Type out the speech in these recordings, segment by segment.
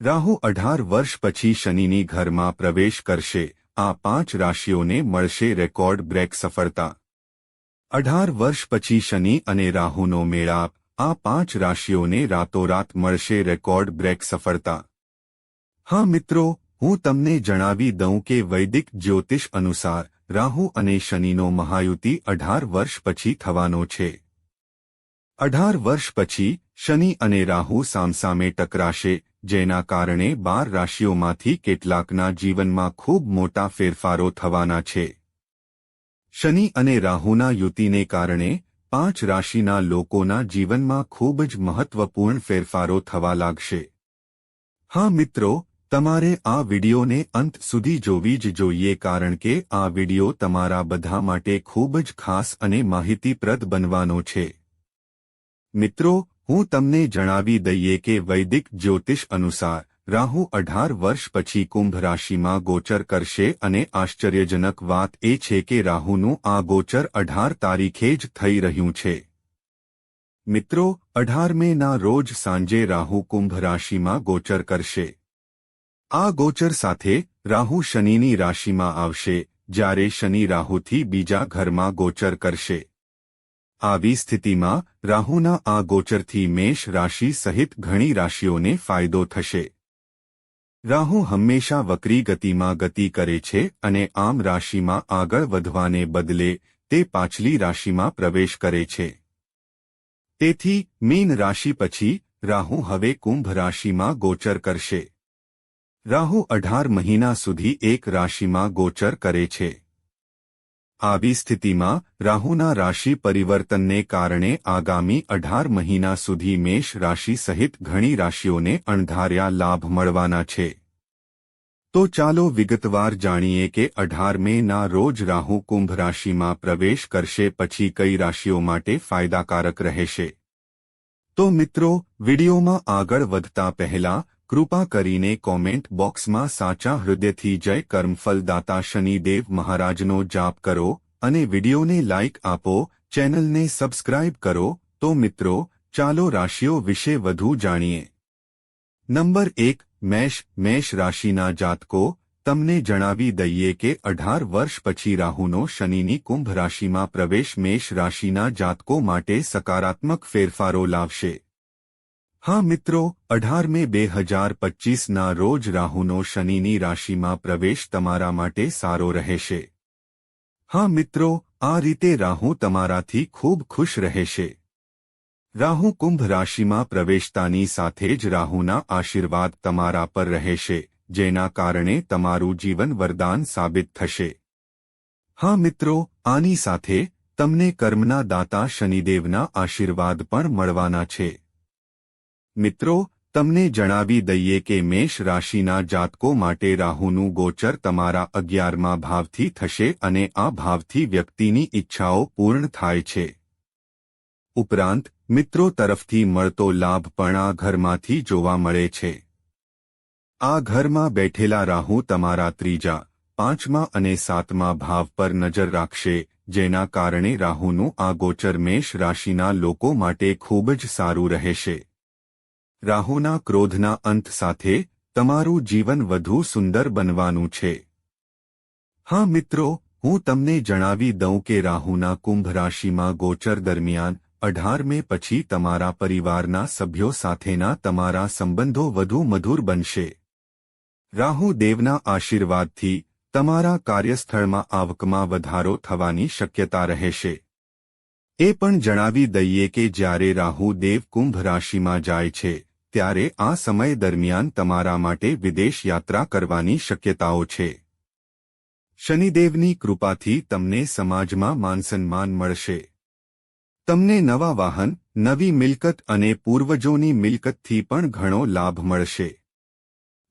રાહુ અઢાર વર્ષ પછી શનિની ઘરમાં પ્રવેશ કરશે. આ પાંચ રાશિઓને મળશે રેકોર્ડ બ્રેક સફળતા. અઢાર વર્ષ પછી શનિ અને રાહુનો મેળાપ. આ પાંચ રાશિઓને રાતોરાત મળશે રેકોર્ડ બ્રેક સફળતા. હા મિત્રો, હું તમને જણાવી દઉં કે વૈદિક જ્યોતિષ અનુસાર રાહુ અને શનિનો મહાયુતિ અઢાર વર્ષ પછી થવાનો છે. અઢાર વર્ષ પછી શનિ અને રાહુ સામસામે ટકરાશે. જેના કારણે બાર રાશિઓમાંથી કેટલાકના જીવનમાં ખૂબ મોટા ફેરફારો થવાના છે. શનિ અને રાહુના યુતિને કારણે પાંચ રાશિના લોકોના જીવનમાં ખૂબ જ મહત્વપૂર્ણ ફેરફારો થવા લાગશે. હા મિત્રો, તમારે આ વિડિયોને અંત સુધી જોવી જ જોઈએ કારણ કે આ વિડિયો તમારા બધા માટે ખૂબ જ ખાસ અને માહિતીપ્રદ બનવાનો છે. મિત્રો હું તમને જણાવી દઈએ કે વૈદિક જ્યોતિષ અનુસાર, રાહુ અઢાર વર્ષ પછી કુંભ રાશિમાં ગોચર કરશે અને આશ્ચર્યજનક વાત એ છે કે રાહુનું આ ગોચર અઢાર તારીખે જ થઈ રહ્યું છે. મિત્રો, અઢાર મેના રોજ સાંજે રાહુ કુંભ રાશિમાં ગોચર કરશે. આ ગોચર સાથે રાહુ શનિની રાશિમાં આવશે, જ્યારે શનિ રાહુથી બીજા ઘરમાં ગોચર કરશે. આવી સ્થિતિમાં રાહુના આ ગોચરથી મેષ રાશિ સહિત ઘણી રાશિઓને ફાયદો થશે. રાહુ હંમેશા વક્રી ગતિમાં ગતિ કરે છે અને આમ રાશિમાં આગળ વધવાને બદલે તે પાછલી રાશિમાં પ્રવેશ કરે છે. તેથી, મીન રાશિ પછી, રાહુ હવે કુંભ રાશિમાં ગોચર કરશે. રાહુ અઢાર મહિના સુધી એક રાશિમાં ગોચર કરે છે. આવી સ્થિતિમાં રાહુના રાશિ પરિવર્તનને કારણે આગામી અઢાર મહિના સુધી મેષ રાશિ સહિત ઘણી રાશિઓને અણધાર્યા લાભ મળવાના છે. તો ચાલો વિગતવાર જાણીએ કે અઢાર મેના રોજ રાહુ કુંભ રાશિમાં પ્રવેશ કરશે પછી કઈ રાશિઓ માટે ફાયદાકારક રહેશે? તો મિત્રો, વિડીયોમાં આગળ વધતા પહેલા કૃપા કરીને કોમેન્ટ બોક્સમાં સાચા હૃદયથી જય કર્મફલદાતા શનિદેવ મહારાજનો જાપ કરો અને વિડીયોને લાઇક આપો, ચેનલને સબસ્ક્રાઇબ કરો. તો મિત્રો, ચાલો રાશિઓ વિશે વધુ જાણીએ. નંબર એક, મેષ મેષ રાશિના જાતકો, તમને જણાવી દઈએ કે અઢાર વર્ષ પછી રાહુનો શનિની કુંભ રાશિમાં પ્રવેશ મેષ રાશિના જાતકો માટે સકારાત્મક ફેરફારો લાવશે. હા મિત્રો, અઢાર મે બે હજાર પચ્ચીસના રોજ રાહુનો શનિની રાશિમાં પ્રવેશ તમારા માટે સારો રહેશે. હા મિત્રો, આ રીતે રાહુ તમારાથી ખૂબ ખુશ રહેશે. રાહુ કુંભ રાશિમાં પ્રવેશતાની સાથે જ રાહુના આશીર્વાદ તમારા પર રહેશે, જેના કારણે તમારું જીવન વરદાન સાબિત થશે. હા મિત્રો, આની સાથે તમને કર્મના દાતા શનિદેવના આશીર્વાદ પણ મળવાના છે. મિત્રો, તમને જણાવી દઈએ કે મેષ રાશિના જાતકો માટે રાહુનું ગોચર તમારા અગિયારમા ભાવથી થશે અને આ ભાવથી વ્યક્તિની ઈચ્છાઓ પૂર્ણ થાય છે. ઉપરાંત, મિત્રો તરફથી મળતો લાભ પણ આ ઘરમાંથી જોવા મળે છે. આ ઘરમાં બેઠેલા રાહુ તમારા ત્રીજા, પાંચમા અને સાતમા ભાવ પર નજર રાખશે, જેના કારણે રાહુનું આ ગોચર મેષ રાશિના લોકો માટે ખૂબ જ સારું રહેશે. રાહુના ક્રોધના અંત સાથે તમારું જીવન વધુ સુંદર બનવાનું છે. હા મિત્રો, હું તમને જણાવી દઉં કે રાહુના કુંભ રાશિમાં ગોચર દરમિયાન અઢાર મે પછી તમારા પરિવારના સભ્યો સાથેના તમારા સંબંધો વધુ મધુર બનશે. રાહુ દેવના આશીર્વાદથી તમારા કાર્યસ્થળમાં આવકમાં વધારો થવાની શક્યતા રહેશે. એ પણ જણાવી દઈએ કે જ્યારે રાહુ દેવ કુંભ રાશિમાં જાય છે, ત્યારે આ સમય દરમિયાન તમારા માટે વિદેશ યાત્રા કરવાની શક્યતાઓ છે. શનિદેવની કૃપાથી તમને સમાજમાં માનસન્માન મળશે. તમને નવા વાહન, નવી મિલકત અને પૂર્વજોની મિલકતથી પણ ઘણો લાભ મળશે.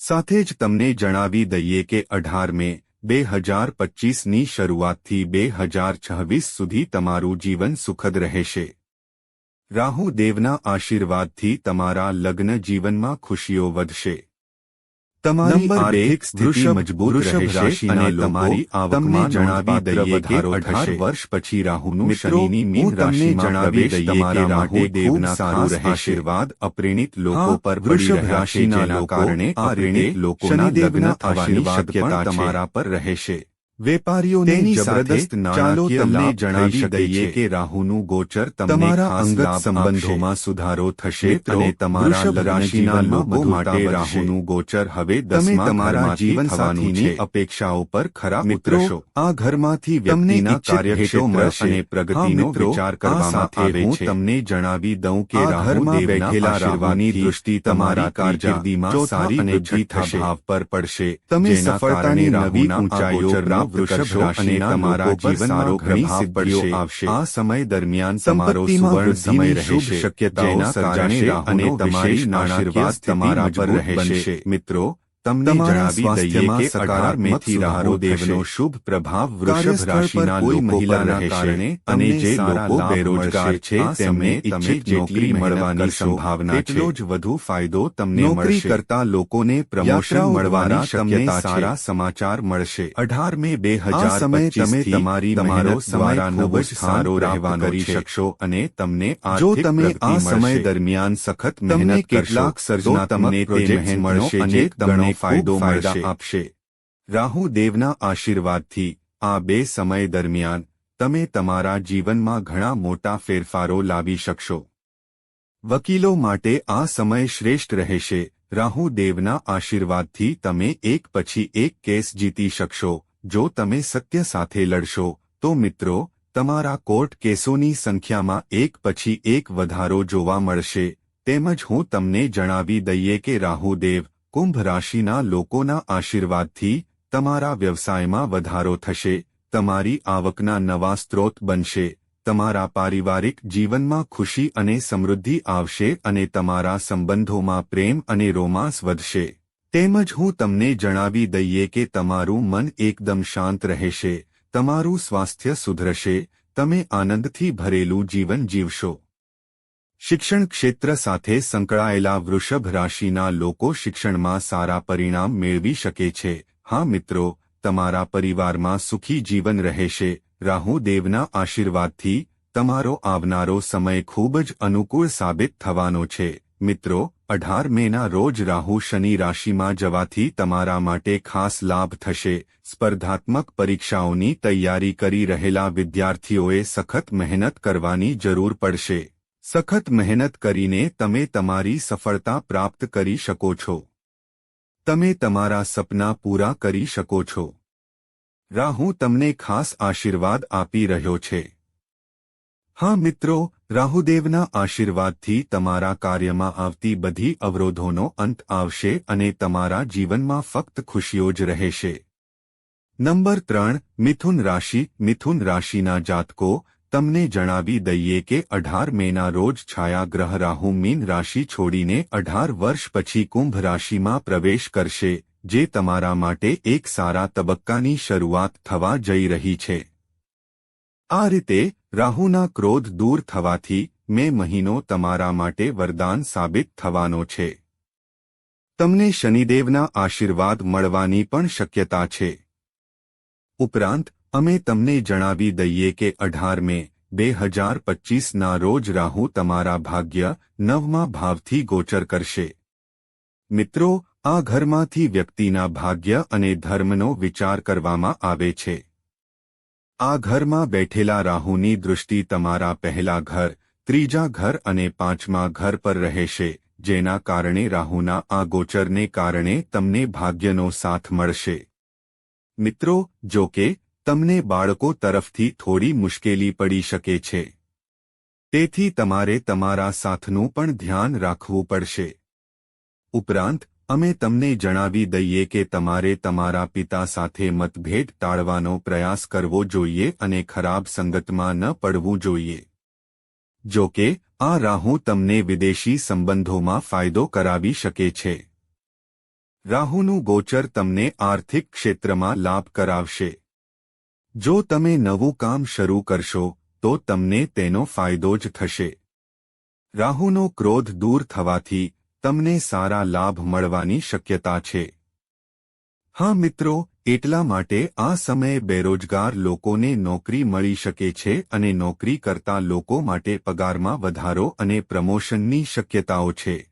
સાથે જ તમને જણાવી દઈએ કે અઢાર મે બે હજાર પચ્ચીસની શરૂઆતથી બે હજાર છવ્વીસ સુધી તમારું જીવન સુખદ રહેશે. રાહુ દેવના આશીર્વાદથી તમારા લગ્ન જીવનમાં ખુશીઓ વધશે. તમારી આર્થિક સ્થિતિ મજબૂત રહેશે અને તમારી આવકમાં જણાવી દઈએ કે વધારો 18 થશે. વર્ષ પછી રાહુનું શનિની મીન રાશિમાં પ્રવેશ તમારા માટે દેવના સારું રહેશે. આશીર્વાદ અપ્રેણિત લોકો પર વૃષભ રાશિના કારણે અપ્રેણિત લોકોના લગ્ન થવાની શક્યતા તમારા પર રહેશે. વેપારીઓને જબરદસ્ત ચાલો તમને જણાવી દઈએ કે રાહુનું ગોચર તમારા અંગત સંબંધોમાં સુધારો થશે અને તમારા રાશિના લોકો માટે રાહુનું ગોચર હવે તમે તમારા જીવન સાથીની અપેક્ષાઓ પર ખરા મિત્રો ઉતરશો. આ ઘરમાંથી વ્યક્તિના મળશે અને પ્રગતિનો વિચાર કરવામાં આવે હું તમને જણાવી દઉં કે ઘરમાં બેઠેલા રાહુની દૃષ્ટિ તમારા કારકિર્દીમાં સારી અને વૃદ્ધિ ભાવ પર પડશે. તમે સફળતાની નવી ઊંચાઈઓ વૃષભ અને તમારા જીવનમાં ઘણી સિદ્ધિઓ આવશે. આ સમય દરમિયાન તમારો સુવર્ણ સમય રહેશે શક્યતાઓ સર્જાશે અને તમારી આશીર્વાદ તમારા પર રહેશે મિત્રો તમને તમારા જણાવી દઈએ સ્વાસ્થ્યમાં કે સકારાત્મક અઢારમેથી સુધારો રાહુ દેવનો થશે. શુભ પ્રભાવ વૃષભ કાર્યસ્થળ પર રાશિના કોઈ લોકો પર મહિલાના રહેશે કારણે અને તમને જે સારા લોકો લાભ બેરોજગાર મળશે. છે આ તેમને સમયે તમે ઇચ્છિત જેટલી નોકરી મહેનત મળવાની કરશો, સંભાવના છે તેટલો જ વધુ ફાયદો તમને નોકરી મળશે કરતા લોકોને પ્રમોશન યાત્રાઓ મળવાની દ્વારા તમને શક્યતા છે સારા સમાચાર મળશે અઢાર મે બે આ હજાર સમયે તમે તમે તમારી તમારો મહેનત સમય દ્વારા ખૂબ નવો જ સ્થાન સારો પ્રાપ્ત રહેવાનો કરી કરી શકશો અને તમને જો આર્થિક તમે પ્રગતિ આ સમય મળશે. દરમિયાન સખત તમને મહેનત કેટલાક કેટલાક સર્જનાત્મક સર્જનાત્મક પ્રોજેક્ટ્સ પ્રોજેક્ટ મળશે મળશે જે જે તમને તમને ફાયદો મળશે. આપશે. રાહુ દેવના આશીર્વાદથી આ બે સમય દરમિયાન તમે તમારા જીવનમાં ઘણા મોટા ફેરફારો લાવી શકશો. વકીલો માટે આ સમય શ્રેષ્ઠ રહેશે. રાહુ દેવના આશીર્વાદથી તમે એક પછી એક કેસ જીતી શકશો. જો તમે સત્ય સાથે લડશો તો મિત્રો તમારા કોર્ટ કેસોની સંખ્યામાં એક પછી એક વધારો જોવા મળશે. તેમજ હું તમને જણાવી દઈએ કે રાહુદેવ કુંભ રાશિના લોકોના આશીર્વાદથી તમારા વ્યવસાયમાં વધારો થશે, તમારી આવકના નવા સ્ત્રોત બનશે, તમારા પારિવારિક જીવનમાં ખુશી અને સમૃદ્ધિ આવશે અને તમારા સંબંધોમાં પ્રેમ અને રોમાંસ વધશે. તેમજ હું તમને જણાવી દઈએ કે તમારું મન એકદમ શાંત રહેશે, તમારું સ્વાસ્થ્ય સુધરશે, તમે આનંદથી ભરેલું જીવન જીવશો. શિક્ષણ ક્ષેત્ર સાથે સંકળાયેલા વૃષભ રાશિના લોકો શિક્ષણમાં સારા પરિણામ મેળવી શકે છે. હા મિત્રો, તમારા પરિવારમાં સુખી જીવન રહેશે. રાહુ દેવના આશીર્વાદથી તમારો આવનારો સમય ખૂબ જ અનુકૂળ સાબિત થવાનો છે. મિત્રો, અઢાર મેના રોજ રાહુ શનિ રાશિમાં જવાથી તમારા માટે ખાસ લાભ થશે. સ્પર્ધાત્મક પરીક્ષાઓની તૈયારી કરી રહેલા વિદ્યાર્થીઓએ સખત મહેનત કરવાની જરૂર પડશે. સખત મહેનત કરીને તમે તમારી સફળતા પ્રાપ્ત કરી શકો છો. તમે તમારા સપના પૂરા કરી શકો છો. રાહુ તમને ખાસ આશીર્વાદ આપી રહ્યો છે. હા મિત્રો, રાહુદેવના આશીર્વાદથી તમારા કાર્યમાં આવતી બધી અવરોધોનો અંત આવશે અને તમારા જીવનમાં ફક્ત ખુશીઓ જ રહેશે. નંબર ત્રણ, મિથુન રાશિ, મિથુન રાશિના જાતકો તમને જણાવી દઈએ કે અઢાર મેના રોજ છાયાગ્રહ રાહુ મીન રાશિ છોડીને અઢાર વર્ષ પછી કુંભ રાશિમાં પ્રવેશ કરશે, જે તમારા માટે એક સારા તબક્કાની શરૂઆત થવા જઈ રહી છે. આ રીતે રાહુના ક્રોધ દૂર થવાથી મે મહિનો તમારા માટે વરદાન સાબિત થવાનો છે. તમને શનિદેવના આશીર્વાદ મળવાની પણ શક્યતા છે. ઉપરાંત અમે તમને જણાવી દઈએ કે અઢાર મે બે હજાર પચીસના રોજ રાહુ તમારા ભાગ્ય નવમા ભાવથી ગોચર કરશે. મિત્રો, આ ઘરમાંથી વ્યક્તિના ભાગ્ય અને ધર્મનો વિચાર કરવામાં આવે છે. આ ઘરમાં બેઠેલા રાહુની દૃષ્ટિ તમારા પહેલા ઘર, ત્રીજા ઘર અને પાંચમા ઘર પર રહેશે, જેના કારણે રાહુના આ ગોચરને કારણે તમને ભાગ્યનો સાથ મળશે. મિત્રો, જો કે તમને બાળકો તરફથી થોડી મુશ્કેલી પડી શકે છે. તેથી તમારે તમારા સાથનું પણ ધ્યાન રાખવું પડશે. ઉપરાંત, અમે તમને જણાવી દઈએ કે તમારે તમારા પિતા સાથે મતભેદ ટાળવાનો પ્રયાસ કરવો જોઈએ અને ખરાબ સંગતમાં ન પડવું જોઈએ. જો કે, આ રાહુ તમને વિદેશી સંબંધોમાં ફાયદો કરાવી શકે છે. રાહુનું ગોચર તમને આર્થિક ક્ષેત્રમાં લાભ કરાવશે. જો તમે નવું કામ શરૂ કરશો, તો તમને તેનો ફાયદો જ થશે. રાહુનો ક્રોધ દૂર થવાથી તમને સારા લાભ મળવાની શક્યતા છે. હા મિત્રો, એટલા માટે આ સમયે બેરોજગાર લોકોને નોકરી મળી શકે છે અને નોકરી કરતા લોકો માટે પગારમાં વધારો અને પ્રમોશનની શક્યતાઓ છે.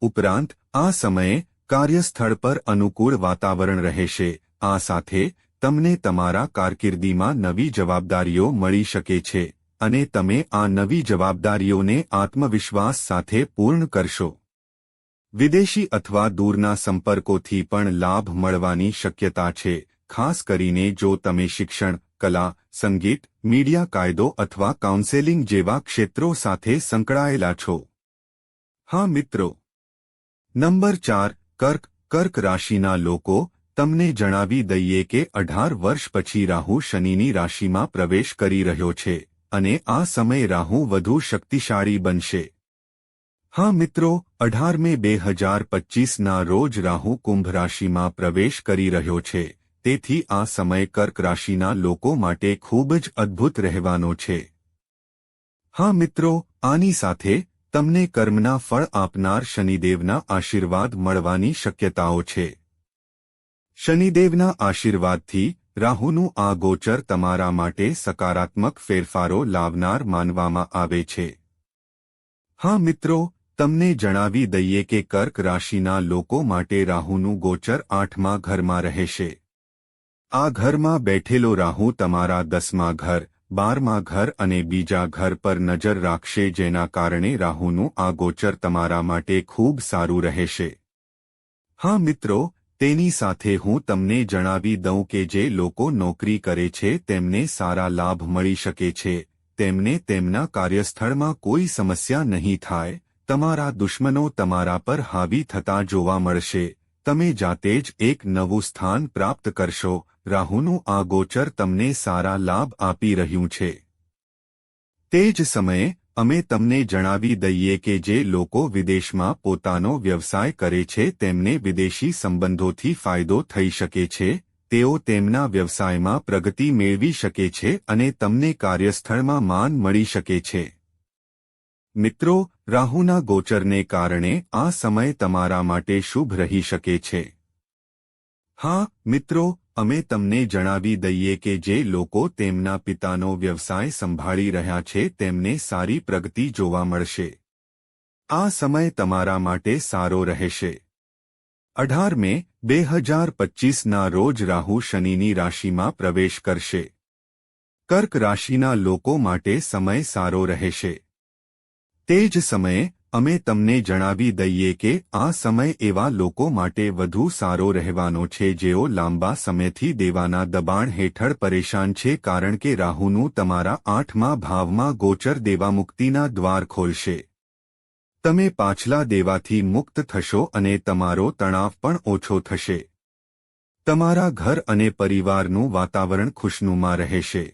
ઉપરાંત, આ સમયે કાર્યસ્થળ પર અનુકૂળ વાતાવરણ રહેશે, આ સાથે તમને તમારા કારકિર્દીમાં નવી જવાબદારીઓ મળી શકે છે, અને તમે આ નવી જવાબદારીઓને આત્મવિશ્વાસ સાથે પૂર્ણ કરશો. વિદેશી અથવા દૂરના સંપર્કોથી પણ લાભ મળવાની શક્યતા છે, ખાસ કરીને જો તમે શિક્ષણ, કલા, સંગીત, મીડિયા કાયદો અથવા કાઉન્સેલિંગ જેવા ક્ષેત્રો સાથે સંકળાયેલા છો. હા મિત્રો. નંબર ચાર, કર્ક કર્ક રાશિના લોકો તમને જણાવી દઈએ કે અઢાર વર્ષ પછી રાહુ શનિની રાશિમાં પ્રવેશ કરી રહ્યો છે અને આ સમય રાહુ વધુ શક્તિશાળી બનશે. હા મિત્રો, અઢાર મે બે હજાર પચ્ચીસના રોજ રાહુ કુંભ રાશિમાં પ્રવેશ કરી રહ્યો છે. તેથી આ સમય કર્ક રાશિના લોકો માટે ખૂબ જ અદ્ભુત રહેવાનો છે. હા મિત્રો, આની સાથે તમને કર્મના ફળ આપનાર શનિદેવના આશીર્વાદ મળવાની શક્યતાઓ છે. શનિદેવના આશીર્વાદથી રાહુનું આ ગોચર તમારા માટે સકારાત્મક ફેરફારો લાવનાર માનવામાં આવે છે. હા મિત્રો, તમને જણાવી દઈએ કે કર્ક રાશિના લોકો માટે રાહુનું ગોચર આઠમા ઘરમાં રહેશે. આ ઘરમાં બેઠેલો રાહુ તમારા દસમા ઘર, બારમા ઘર અને બીજા ઘર પર નજર રાખશે જેના કારણે રાહુનું આ ગોચર તમારા માટે ખૂબ સારું રહેશે. હા મિત્રો તેની સાથે હું તમને જણાવી દઉં કે જે લોકો નોકરી કરે છે, તેમને સારા લાભ મળી શકે છે. તેમને તેમના કાર્યસ્થળમાં કોઈ સમસ્યા નહીં થાય. તમારા દુશ્મનો તમારા પર હાવી થતા જોવા મળશે. તમે જાતે જ એક નવું સ્થાન પ્રાપ્ત કરશો. રાહુનું આ ગોચર તમને સારા લાભ આપી રહ્યું છે. તે જ સમયે અમે તમને જણાવી દઈએ કે જે લોકો વિદેશમાં પોતાનો વ્યવસાય કરે છે, તેમને વિદેશી સંબંધોથી ફાયદો થઈ શકે છે, તેઓ તેમના વ્યવસાયમાં પ્રગતિ મેળવી શકે છે અને તમને કાર્યસ્થળમાં માન મળી શકે છે. મિત્રો, રાહુના ગોચરને કારણે આ સમય તમારા માટે શુભ રહી શકે છે. હા, મિત્રો અમે તમને જણાવી દઈએ કે જે લોકો તેમના પિતાનો વ્યવસાય સંભાળી રહ્યા છે, તેમને સારી પ્રગતિ જોવા મળશે. આ સમય તમારા માટે સારો રહેશે. અઢાર મે બે હજાર પચ્ચીસના રોજ રાહુ શનિની રાશિમાં પ્રવેશ કરશે. કર્ક રાશિના લોકો માટે સમય સારો રહેશે. તે જ સમયે અમે તમને જણાવી દઈએ કે આ સમય એવા લોકો માટે વધુ સારો રહેવાનો છે જેઓ લાંબા સમયથી દેવાના દબાણ હેઠળ પરેશાન છે કારણ કે રાહુનું તમારા આઠમા ભાવમાં ગોચર દેવામુક્તિના દ્વાર ખોલશે. તમે પાછલા દેવાથી મુક્ત થશો અને તમારો તણાવ પણ ઓછો થશે. તમારા ઘર અને પરિવારનું વાતાવરણ ખુશનુમા રહેશે.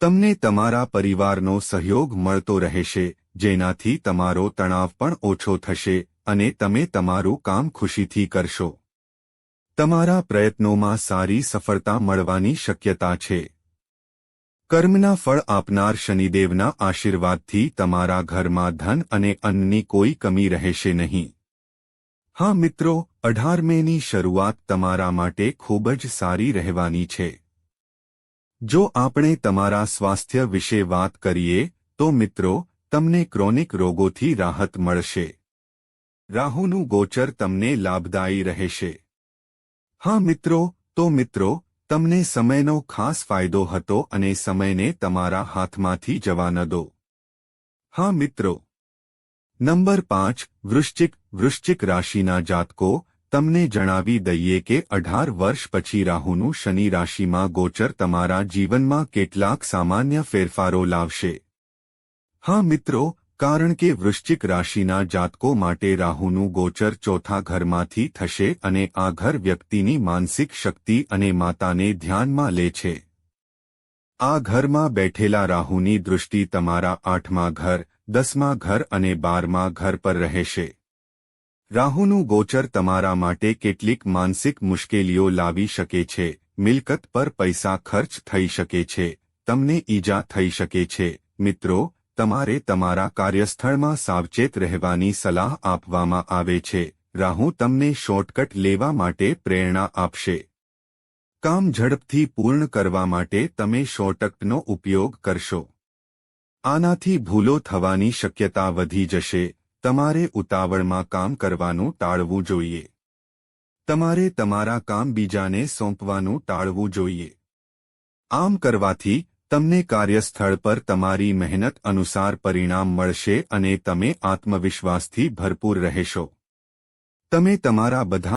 તમને તમારા પરિવારનો સહયોગ મળતો રહેશે. જેનાથી તમારો તણાવ પણ ઓછો થશે અને તમે તમારું કામ ખુશીથી કરશો. તમારા પ્રયત્નોમાં સારી સફળતા મળવાની શક્યતા છે. કર્મના ફળ આપનાર શનિદેવના આશીર્વાદથી તમારા ઘરમાં ધન અને અન્નની કોઈ કમી રહેશે નહીં. હા મિત્રો, અઢાર મેની શરૂઆત તમારા માટે ખૂબ જ સારી રહેવાની છે. જો આપણે તમારા સ્વાસ્થ્ય વિશે વાત કરીએ, તો મિત્રો તમને ક્રોનિક રોગોથી રાહત મળશે. રાહુનું ગોચર તમને લાભદાયી રહેશે. હા મિત્રો, તો મિત્રો, તમને સમયનો ખાસ ફાયદો હતો અને સમયને તમારા હાથમાંથી જવા ન દો. હા મિત્રો. નંબર પાંચ, વૃશ્ચિક વૃશ્ચિક રાશિના જાતકો, તમને જણાવી દઈએ કે અઢાર વર્ષ પછી રાહુનું શનિ રાશિમાં ગોચર તમારા જીવનમાં કેટલાક સામાન્ય ફેરફારો લાવશે. હા મિત્રો, કારણ કે વૃશ્ચિક રાશિના જાતકો માટે રાહુનું ગોચર ચોથા ઘરમાંથી થશે અને આ ઘર વ્યક્તિની માનસિક શક્તિ અને માતાને ધ્યાનમાં લે છે. આ ઘરમાં બેઠેલા રાહુની દૃષ્ટિ તમારા આઠમા ઘર, દસમા ઘર અને બારમા ઘર પર રહેશે. રાહુનું ગોચર તમારા માટે કેટલીક માનસિક મુશ્કેલીઓ લાવી શકે છે, મિલકત પર પૈસા ખર્ચ થઈ શકે છે, તમને ઈજા થઈ શકે છે. મિત્રો તમારે તમારા કાર્યસ્થળમાં સાવચેત રહેવાની સલાહ આપવામાં આવે છે. રાહુ તમને શોર્ટકટ લેવા માટે પ્રેરણા આપશે. કામ ઝડપથી પૂર્ણ કરવા માટે તમે શોર્ટકટનો ઉપયોગ કરશો. આનાથી ભૂલો થવાની શક્યતા વધી જશે. તમારે ઉતાવળમાં કામ કરવાનું ટાળવું જોઈએ. તમારે તમારા કામ બીજાને સોંપવાનું ટાળવું જોઈએ. આમ કરવાથી તમને કાર્યસ્થળ પર તમારી મહેનત અનુસાર પરિણામ મળશે અને તમે આત્મવિશ્વાસથી ભરપૂર રહેશો. તમે તમારા બધા